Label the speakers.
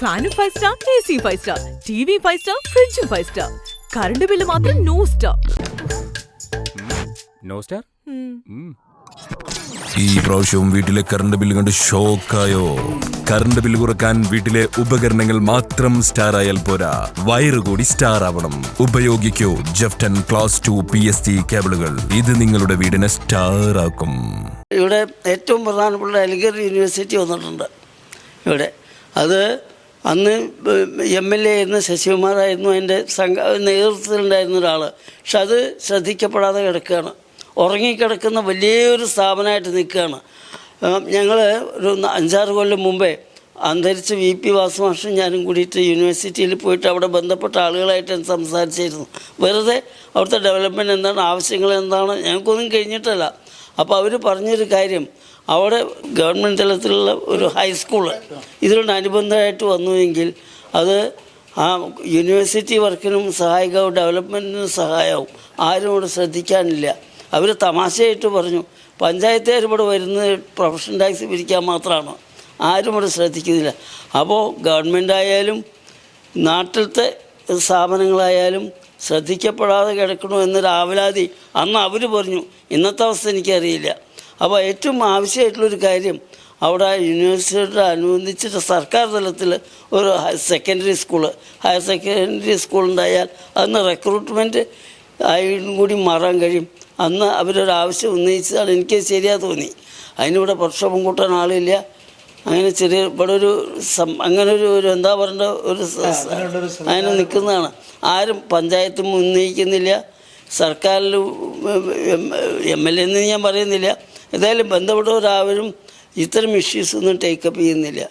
Speaker 1: ഫാനും five star A C five star T V five star ഫ്രിഡ്ജും five star current bill മാത്രം no star
Speaker 2: no star
Speaker 3: ഈ പ്രാവശ്യവും വീട്ടിലെ കറണ്ട് ബില്ല് കണ്ട് ഷോക്കായോ കറണ്ട് ബില്ല് കുറയ്ക്കാൻ വീട്ടിലെ ഉപകരണങ്ങൾ മാത്രം സ്റ്റാർ ആയാൽ പോരാ. വയറ് കൂടി സ്റ്റാർ ആവണം. ഉപയോഗിക്കൂ ജെഫ്റ്റൻ class two P S T കേബിളുകൾ ഇത് നിങ്ങളുടെ വീടിനെ സ്റ്റാർ ആക്കും.
Speaker 4: ഇവിടെ ഏറ്റവും പ്രധാനപ്പെട്ട അലിഗർ യൂണിവേഴ്സിറ്റി വന്നിട്ടുണ്ട്. ഇവിടെ. അത് അന്ന് എം എൽ എ ആയിരുന്ന ശശികുമാറായിരുന്നു അതിന്റെ സംഘ നേതൃത്വത്തിലുണ്ടായിരുന്ന ഒരാൾ പക്ഷെ അത് ശ്രദ്ധിക്കപ്പെടാതെ കിടക്കുകയാണ്. ഉറങ്ങിക്കിടക്കുന്ന വലിയൊരു സ്ഥാപനമായിട്ട് നിൽക്കുകയാണ്. ഞങ്ങൾ ഒരു അഞ്ചാറ് കൊല്ലം മുമ്പേ അന്തരിച്ച് വി പി വാസുമാഷും ഞാനും കൂടിയിട്ട് യൂണിവേഴ്സിറ്റിയിൽ പോയിട്ട് അവിടെ ബന്ധപ്പെട്ട ആളുകളായിട്ട് സംസാരിച്ചിരുന്നു വെറുതെ അവിടുത്തെ ഡെവലപ്മെന്റ് എന്താണ് ആവശ്യങ്ങൾ എന്താണ് ഞങ്ങൾക്കൊന്നും കഴിഞ്ഞിട്ടല്ല. അപ്പോൾ അവർ പറഞ്ഞൊരു കാര്യം. അവിടെ ഗവൺമെന്റ് തലത്തിലുള്ള ഒരു ഹൈസ്കൂൾ ഇതിനോട് അനുബന്ധമായിട്ട് വന്നുവെങ്കിൽ അത് ആ യൂണിവേഴ്സിറ്റി വർക്കിനും സഹായിക്കാവും ഡെവലപ്മെന്റിനും സഹായമാവും ആരും ഇവിടെ ശ്രദ്ധിക്കാനില്ല. അവർ തമാശയായിട്ട് പറഞ്ഞു പഞ്ചായത്തുകാർ ഇവിടെ വരുന്നത് പ്രൊഫഷൻ ടാക്സ് പിരിക്കാൻ മാത്രമാണ് ആരും ഇവിടെ ശ്രദ്ധിക്കുന്നില്ല. അപ്പോൾ ഗവൺമെന്റ് ആയാലും നാട്ടിലത്തെ സ്ഥാപനങ്ങളായാലും ശ്രദ്ധിക്കപ്പെടാതെ കിടക്കണോ എന്നൊരു ആവലാതി അന്ന് അവർ പറഞ്ഞു. ഇന്നത്തെ അവസ്ഥ എനിക്കറിയില്ല. അപ്പോൾ ഏറ്റവും ആവശ്യമായിട്ടുള്ളൊരു കാര്യം അവിടെ യൂണിവേഴ്സിറ്റിയോട് അനുബന്ധിച്ചിട്ട് സർക്കാർ തലത്തിൽ ഒരു secondary school higher secondary school ഉണ്ടായാൽ അന്ന് റിക്രൂട്ട്മെന്റ് ആയും കൂടി മാറാൻ കഴിയും. അന്ന് അവരൊരു ആവശ്യം ഉന്നയിച്ചതാണ് എനിക്ക് ശരിയാ തോന്നി. അതിനിവിടെ പ്രക്ഷോഭം കൂട്ടാൻ ആളില്ല. അങ്ങനെ ചെറിയ ഇവിടെ ഒരു അങ്ങനെ ഒരു ഒരു എന്താ പറയേണ്ട ഒരു അങ്ങനെ നിൽക്കുന്നതാണ്. ആരും പഞ്ചായത്തും ഉന്നയിക്കുന്നില്ല സർക്കാരിൽ എം എൽ എ എന്ന് ഞാൻ പറയുന്നില്ല. ഏതായാലും ബന്ധപ്പെട്ടവരാരും ഇത്തരം ഇഷ്യൂസ് ഒന്നും ടേക്കപ്പ് ചെയ്യുന്നില്ല.